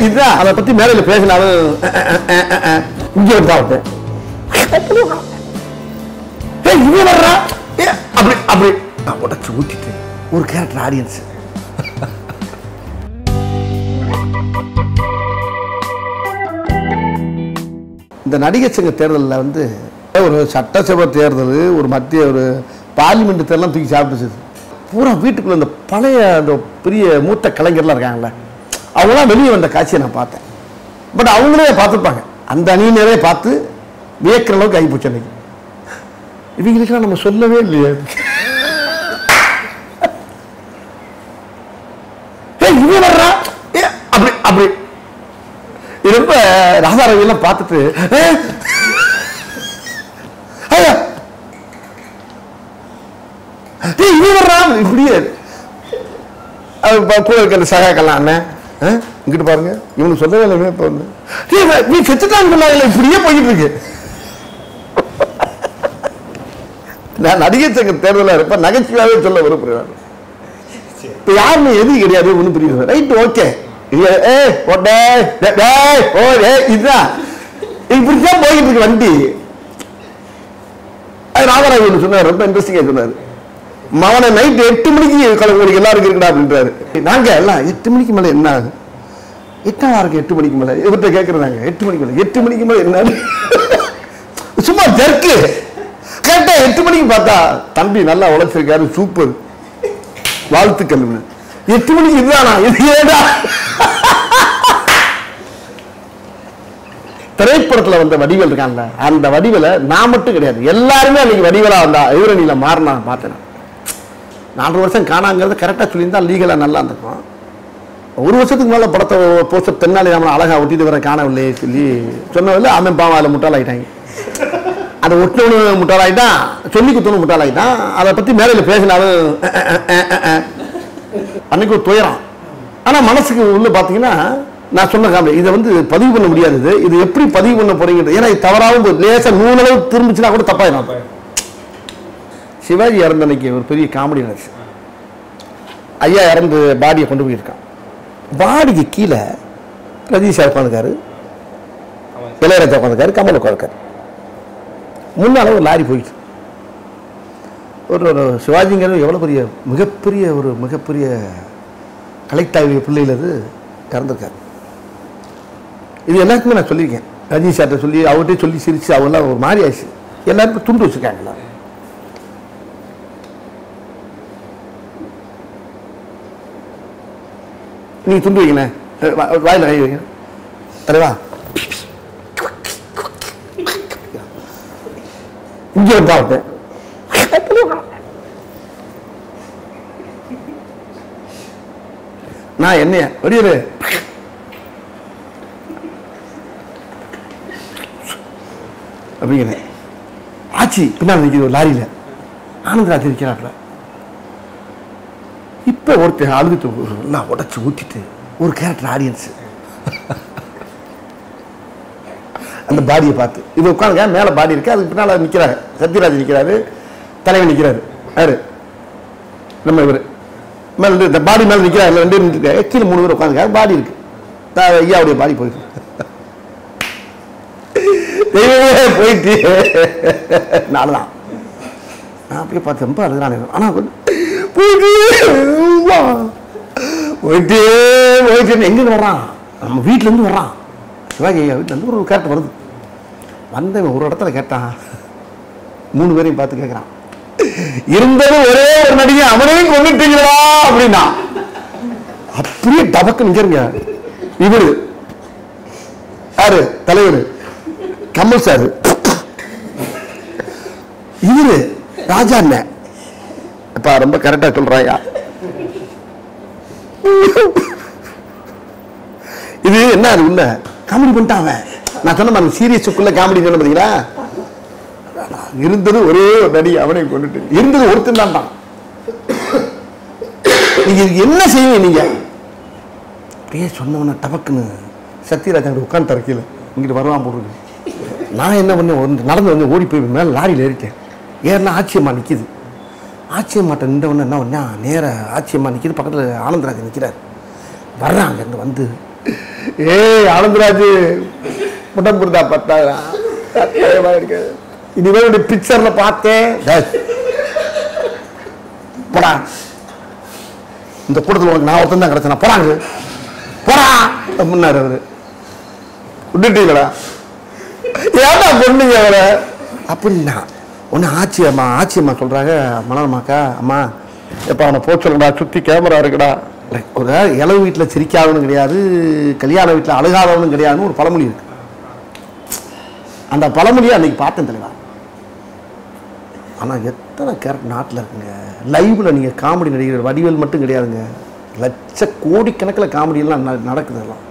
இதுதான். அதை பத்தி மேடையில பேசினாலும் இங்கே வந்தா தான் ஏய், வர்றா? அப்படி அப்படி. நான் உடச்சு ஊத்திட்டு ஒரு கேரக்டர் ஆடியன்ஸ் இந்த நடிகர் சங்க தேர்தலில் வந்து ஒரு சட்டசபை தேர்தல் ஒரு மத்திய ஒரு பார்லிமெண்ட் தேர்தலாம் தூக்கி சாப்பிட்டுச்சு. பூரா வீட்டுக்குள்ளே இந்த பழைய அந்த பெரிய மூத்த கலைஞர்லாம் இருக்காங்களே அவங்களாம் வெளியே வந்த காட்சியை நான் பார்த்தேன். பட் அவங்களே பார்த்துருப்பாங்க. அந்த அணியினரே பார்த்து வியக்கிற அளவுக்கு ஆகிப்போச்சு அன்னைக்கு. இவங்களுக்கெல்லாம் நம்ம சொல்லவே இல்லையே. ஏய் இவன் வர்றா? ஏ அப்படி அப்படி. ரொம்ப ராதாரவியெல்லாம் பார்த்துட்டு ஐயா, இவன் அது இப்படியே. அது கூட இருக்கிற சகாக்கெல்லாம் அண்ணன் இங்கிட்டு பாருங்க. இவனுக்கு சொல்லவே இல்லை இப்போ வந்து நீ செத்துட்டான்னு சொன்னாங்கல்ல இப்படியே போயிட்டு இருக்கு. நான் நடிகர் சங்க தேர்தலாக இருப்பேன். நகைச்சுவையாகவே சொல்ல விரும்புகிறேன் இப்போ யாருமே எது கிடையாது ஒன்றும் புரியுது ரைட் ஓகே. ஏ ஓ டேய், டேய், ஓ ஏ இதுதான். இப்படிதான் போயிட்டு இருக்கு வண்டி. அது ராமராஜ் ஒன்று சொன்னார் ரொம்ப இன்ட்ரெஸ்டிங்காக சொன்னார். மவனை நைட் எட்டு மணிக்கு உங்களுக்கு எல்லாருக்கும் இருக்குடா அப்படின்றாரு. நாங்க எல்லாம் எட்டு மணிக்கு மேலே என்ன ஆகுது? எட்டாம் இருக்கு எட்டு மணிக்கு மேலே? இவர்கிட்ட கேட்குறாங்க எட்டு மணிக்கு மேலே. எட்டு மணிக்கு மேலே என்ன சும்மா ஜர்க்கு. கேட்டா எட்டு மணிக்கு பார்த்தா தம்பி நல்லா உழைச்சிருக்காரு சூப்பர். வாழ்த்துக்கள். எட்டு மணிக்கு இதுதானா? இது ஏடா? திரைப்படத்துல வந்த வடிவல் இருக்கான்ல அந்த வடிவேல நான் மட்டும் கிடையாது. எல்லாருமே அன்னைக்கு வடிவலாக வந்தா எதிரணியில மாறினா பார்த்தேன் நாலு வருஷம் காணாங்கிறது கரெக்டாக சொல்லியிருந்தால் லீகலாக நல்லா இருந்திருக்கும். ஒரு வருஷத்துக்கு மேலே படத்தை போஸ்டர் தென்னாலி நம்மளை அழகாக ஒட்டிட்டு வர காணவில்லையே சொல்லி சொன்னதில்ல அவன் பாவம் அதில் முட்டாளாயிட்டாங்க. அதை ஒட்டினவனு முட்டாளாயிட்டான் சொல்லி குத்தவனு முட்டாளாயிட்டான். அதை பற்றி மேலையில் பேசினாலும் அன்னைக்கு ஒரு துயரம். ஆனால் மனசுக்கு உள்ள பார்த்தீங்கன்னா நான் சொன்ன காமெடி இதை வந்து பதிவு பண்ண முடியாது இது எப்படி பதிவு பண்ண போறீங்கிறது ஏன்னா இது தவறாகவும் லேசாக நூலளவு திரும்பிச்சுன்னா கூட தப்பாயிடும். சிவாஜி இறந்த அன்னைக்கு ஒரு பெரிய காமெடி நடந்துச்சு. ஐயா இறந்து பாடியை கொண்டு போயிருக்கான். பாடிக்கு கீழே ரஜினி சார் உட்காந்துக்காரு இளையராஜா உட்காந்துக்காரு கமல் உட்காந்துக்காரு முன்னால ஒரு லாரி போயிட்டு. ஒரு ஒரு சிவாஜிங்கிறது எவ்வளோ பெரிய மிகப்பெரிய ஒரு மிகப்பெரிய கலெக்டாகிய பிள்ளையில் அது இறந்துருக்காரு. இது எல்லாருக்குமே நான் சொல்லியிருக்கேன். ரஜினி சார்கிட்ட சொல்லி அவர்கிட்ட சொல்லி சிரிச்சு அவங்களாம் ஒரு மாதிரி ஆயிடுச்சு. எல்லாருக்கும் துண்டு வச்சுருக்காங்க எல்லாரும் நீங்க துண்டு வைங்கண்ணே அஹ் வாயில கை வைங்க தலைவா. இங்க வந்தா விட்டேன் நான் என்னைய? வெளியூரு அப்படிங்கிறேன். ஆச்சி பின்னால் நிற்கிது ஒரு லாரியில். ஆனந்தராஜ் இருக்கிறாப்புல. இப்போ ஒருத்தர் அழுதுட்டு எல்லாம் உடச்சி ஊற்றிட்டு ஒரு கேரக்டர் ஆடியன்ஸ் அந்த பாடியை பார்த்து இது உட்காந்துங்க மேலே பாடி இருக்கு அதுக்கு பின்னால் நிற்கிறாரு சத்யராஜ் நிற்கிறாரு தலைவன் நிற்கிறாரு யாரு? நம்ம இவர். மேலே இந்த பாடி மேலே நிற்கிறாரு ரெண்டு பேரும் நிற்கிறாரு கீழே மூணு பேர் உட்காந்துருக்காரு பாடி இருக்கு. ஐயாவுடைய பாடி போயிருக்கு தெய்வமே போயிட்டு. நாலு தான். நான் அப்படியே பார்த்து ரொம்ப அழுகிறான் ஆனால் போயிட்டு போயிட்டே போயிட்டு எங்கேருந்து வர்றான் நம்ம வீட்டிலேருந்து வர்றான் சிவாஜி ஐயா வீட்டிலேருந்து ஒரு கேரக்டர் வருது. வந்தவன் ஒரு இடத்துல கேட்டான். மூணு பேரையும் பார்த்து கேட்குறான் இருந்தது ஒரே ஒரு நடிகை அவனையும் கொண்டுட்டீங்களா அப்படின்னா. அப்படியே டபக்கு நிற்கிறங்க இவரு. யாரு? தலைவர். கமல் சார். இவரு. ராஜா அண்ணன். அப்பா ரொம்ப கரெக்டாக சொல்றாயா? இது என்ன அது உள்ள காமெடி பண்ணிட்டான் அவன். நான் சொன்ன மாதிரி சீரியஸுக்குள்ள காமெடி சொன்ன பார்த்தீங்களா இருந்தது ஒரே ஒரு நடி அவனை கொண்டுட்டு. இருந்தது ஒருத்தன் தான்டான் நீங்க இதுக்கு என்ன செய்வீங்க நீங்க? அப்படியே சொன்னவன டபக்குன்னு சத்யராஜா உட்காந்து தரக்கீழ. இங்கிட்டு வருவான் போடுறது நான் என்ன பண்ணேன் வந்து நடந்து வந்து ஓடி போய் மேலே லாரியில் ஏறிட்டேன். ஏன்னா ஆச்சரியமா நிற்கிது ஆச்சியம்மாட்ட நின்றவொன்னே என்ன பண்ணா? நேராக ஆச்சியம்மா நிற்கிது பக்கத்தில் ஆனந்தராஜன் நிற்கிறார் வர்றாங்க இங்க வந்து. ஏய் ஆனந்தராஜ் உடம்பு இருந்தா பத்தாயிரம் பயமா இருக்கு. இனிமேல் ஒரு பிக்சர்ல பார்த்தேன். போடா. இந்த கூட்டத்தில் உனக்கு நான் ஒருத்தன் தான் கிடைச்சேன். போறாங்க போடா முன்னாரு அவரு. விட்டுட்டீங்களா? ஏன்டா பொண்ணுங்க அவரை? அப்படின்னா ஒன்று ஆச்சி அம்மா சொல்கிறாங்க மலர்மாக்கா அம்மா எப்போ அவனை போக சொல்லுங்கடா சுற்றி கேமரா இருக்குடா. ஒரு இளவு வீட்டில் சிரிக்காதவனும் கிடையாது கல்யாண வீட்டில் அழுகாதவனும் கிடையாதுன்னு ஒரு பழமொழி இருக்கு. அந்த பழமொழியை அன்னைக்கு பார்த்தேன் தலைவா ஆனால் எத்தனை கேரக்டர் நாட்டில் இருக்குங்க. லைவில் நீங்கள் காமெடி நடிகர் வடிவேல் மட்டும் கிடையாதுங்க. லட்ச கோடிக்கணக்கில் காமெடியெல்லாம் ந- நடக்குது எல்லாம்